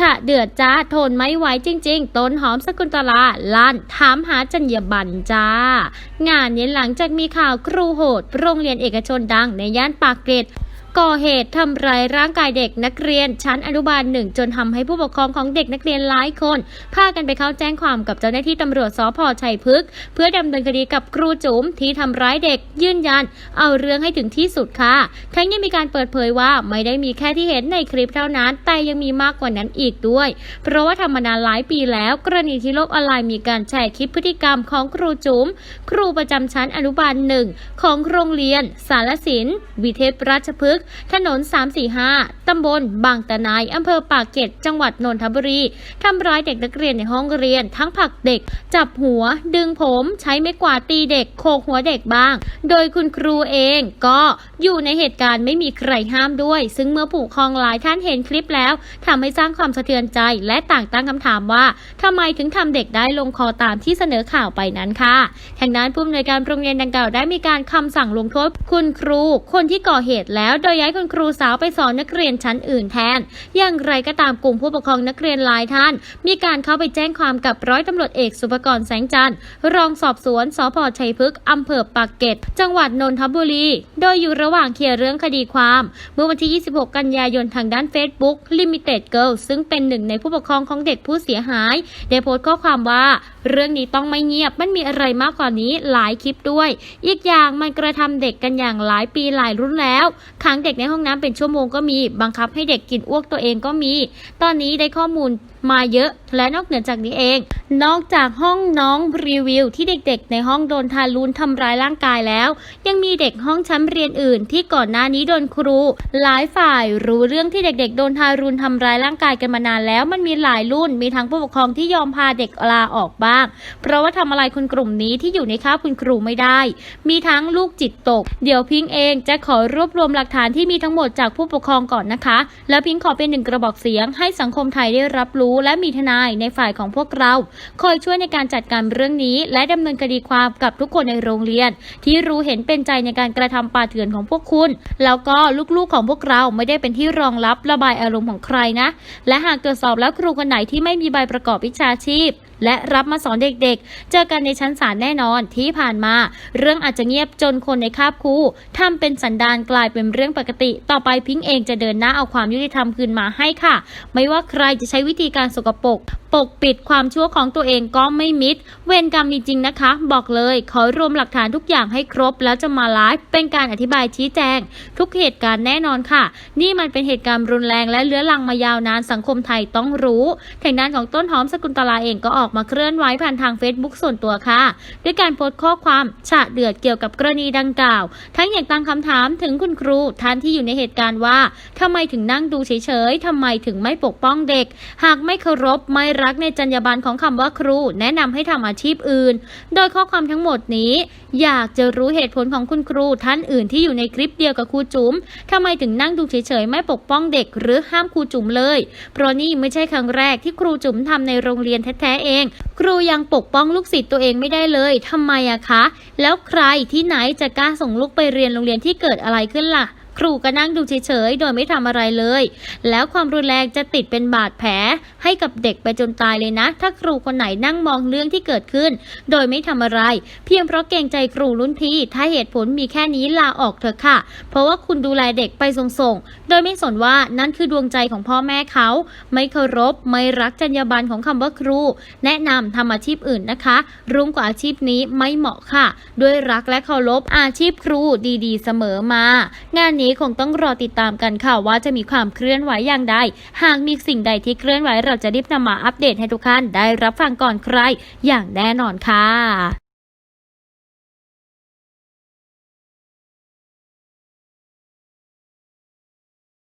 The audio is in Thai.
ฉะเดือดจ้าทนไม่ไหวจริง ๆ ต้นหอมสกุลตลาลั่นถามหาจัญญบันจ้า งานนี้หลังจากมีข่าวครูโหด โรงเรียนเอกชนดังในย่านปากเกร็ด ก่อเหตุทำร้ายร่างกายเด็กนักเรียนชั้นอนุบาลหนึ่งจนทำให้ผู้ปกครองของเด็กนักเรียนหลายคน พากันไปเข้าแจ้งความกับเจ้าหน้าที่ตำรวจสพชัยพฤกษ์เพื่อดำเนินคดีกับครูจุ๋มที่ทำร้ายเด็กยืนยัน เอาเรื่องให้ถึงที่สุดค่ะ ทั้งยังมีการเปิดเผยว่าไม่ได้มีแค่ที่เห็นในคลิปเท่านั้น แต่ยังมีมากกว่านั้นอีกด้วย เพราะว่าทำมานานหลายปีแล้ว กรณีที่โลกออนไลน์มีการแชร์คลิปพฤติกรรมของครูจุ๋มครูประจำชั้นอนุบาลหนึ่งของโรงเรียน สารสินวิเทพราชพฤกษ์ถนน 345 ตำบลบางตะไนอำเภอปากเกร็ดจังหวัดนนทบุรีทำร้ายเด็กนักเรียนในห้องเรียน ทั้งผลักเด็ก จับหัว ดึงผม ใช้ไม้กวาดตีเด็ก โขกหัวเด็กบ้าง โดยคุณครูเองก็อยู่ในเหตุการณ์ไม่มีใครห้ามด้วย ซึ่งเมื่อผู้ปกครองหลายท่านเห็นคลิปแล้วทำให้สร้างความสะเทือนใจ และต่างตั้งคำถามว่าทำไมถึงทำเด็กได้ลงคอตามที่เสนอข่าวไปนั้นค่ะทางด้านผู้อำนวยการโรงเรียนดังกล่าวได้มีการคำสั่งลงโทษคุณครู คนที่ก่อเหตุแล้วโดยย้ายคุณครูสาวไปสอนนักเรียนชั้นอื่นแทน อย่างไรก็ตามกลุ่มผู้ปกครองนักเรียนหลายท่าน มีการเข้าไปแจ้งความกับร้อยตำรวจเอกสุภกรแสงจันทร์รองสอบสวนสพชัยพฤกษ์อำเภอปากเกร็ดจังหวัดนนทบุรี โดยอยู่ระหว่างเคลียร์เรื่องคดีความ เมื่อวันที่ 26 กันยายนทางด้าน Facebook Limited Girl ซึ่งเป็นหนึ่งในผู้ปกครองของเด็กผู้เสียหาย ได้โพสต์ข้อความว่า เรื่องนี้ต้องไม่เงียบมันมีอะไรมากกว่านี้หลายคลิปด้วย อีกอย่างมันกระทำเด็กกันอย่างหลายปีหลายรุ่นแล้วขังเด็กในห้องน้ำเป็นชั่วโมงก็มี บังคับให้เด็กกินอ้วกตัวเองก็มี ตอนนี้ได้ข้อมูล มาเยอะ และนอกเหนือจากนี้เอง นอกจากห้องน้องรีวิวที่เด็กๆ ในห้องโดนทารุณทำร้ายร่างกายแล้ว ยังมีเด็กห้องชั้นเรียนอื่น ที่ก่อนหน้านี้โดนครู หลายฝ่ายรู้เรื่องที่เด็กๆ โดนทารุณทำร้ายร่างกายกันมานานแล้ว มันมีหลายรุ่นมีทั้งผู้ปกครองที่ยอมพาเด็กลาออกบ้าง เพราะว่าทำอะไรคนกลุ่มนี้ที่อยู่ในค่าบคุณครูไม่ได้ มีทั้งลูกจิตตก เดี๋ยวพิงเองจะขอรวบรวมหลักฐานที่มีทั้งหมดจากผู้ปกครองก่อนนะคะ แล้วพิงขอเป็นหนึ่งกระบอกเสียงให้สังคมไทยได้รับรู้และมีทนายในฝ่ายของพวกเรา คอยช่วยในการจัดการเรื่องนี้ และดำเนินคดีความกับทุกคนในโรงเรียน ที่รู้เห็นเป็นใจในการกระทำป่าเถื่อนของพวกคุณ แล้วก็ลูกๆของพวกเราไม่ได้เป็นที่รองรับระบายอารมณ์ของใครนะ และหากตรวจสอบแล้วครูคนไหนที่ไม่มีใบประกอบวิชาชีพ และรับมาสอนเด็กๆ เจอกันในชั้นศาลแน่นอนที่ผ่านมา เรื่องอาจจะเงียบจนคนในคาบครูทำเป็นสันดานกลายเป็นเรื่องปกติ ต่อไปพิงค์เองจะเดินหน้าเอาความยุติธรรมคืนมาให้ค่ะ ไม่ว่าใครจะใช้วิธีการสกปรกปกปิดความชั่วของตัวเองก็ไม่มิด เวรกรรมจริงๆนะคะ บอกเลยขอรวมหลักฐานทุกอย่างให้ครบแล้วจะมาไลฟ์เป็นการอธิบายชี้แจง ทุกเหตุการณ์แน่นอนค่ะ นี่มันเป็นเหตุการณ์รุนแรงและเลื้อรังมายาวนานสังคมไทยต้องรู้ทางด้านของต้นหอมสกุลตลาเองก็ออกมาเคลื่อนไหวผ่านทาง Facebook ส่วนตัวค่ะ ด้วยการโพสต์ข้อความฉะเดือดเกี่ยวกับกรณีดังกล่าว ทั้งอย่างตั้งคำถามถึงคุณครูท่านที่อยู่ในเหตุการณ์ว่าทำไมถึงนั่งดูเฉยๆทำไมถึงไม่ปกป้องเด็ก หากไม่เคารพไม่รักในจรรยาบรรณของคำว่าครู แนะนำให้ทำอาชีพอื่น โดยข้อความทั้งหมดนี้ อยากจะรู้เหตุผลของคุณครูท่านอื่นที่อยู่ในคลิปเดียวกับครูจุ๋มทำไมถึงนั่งดูเฉยๆไม่ปกป้องเด็ก หรือห้ามครูจุ๋มเลย เพราะนี่ไม่ใช่ครั้งแรกที่ครูจุ๋มทำในโรงเรียนแท้ๆเอง ครูยังปกป้องลูกศิษย์ตัวเองไม่ได้เลยทำไมอะคะ แล้วใครที่ไหนจะกล้าส่งลูกไปเรียนโรงเรียนที่เกิดอะไรขึ้นล่ะ ครูก็นั่งดูเฉยๆ โดยไม่ทำอะไรเลย แล้วความรุนแรงจะติดเป็นบาดแผล ให้กับเด็กไปจนตายเลยนะ ถ้าครูคนไหนนั่งมองเรื่องที่เกิดขึ้น โดยไม่ทำอะไร เพียงเพราะเกรงใจครูรุ่นพี่ ถ้าเหตุผลมีแค่นี้ลาออกเถอะค่ะ เพราะว่าคุณดูแลเด็กไปส่งๆ โดยไม่สนว่านั่นคือดวงใจของพ่อแม่เขา ไม่เคารพ ไม่รักจรรยาบรรณของคำว่าครู แนะนำทำอาชีพอื่นนะคะ รุ่งกว่าอาชีพนี้ไม่เหมาะค่ะ ด้วยรักและเคารพอาชีพครูดีๆ เสมอมา งานนี้คงต้องรอติดตามกันค่ะว่าจะมีความเคลื่อนไหวอย่างใด หากมีสิ่งใดที่เคลื่อนไหวเราจะรีบนำมาอัปเดตให้ทุกท่านได้รับฟังก่อนใครอย่างแน่นอนค่ะ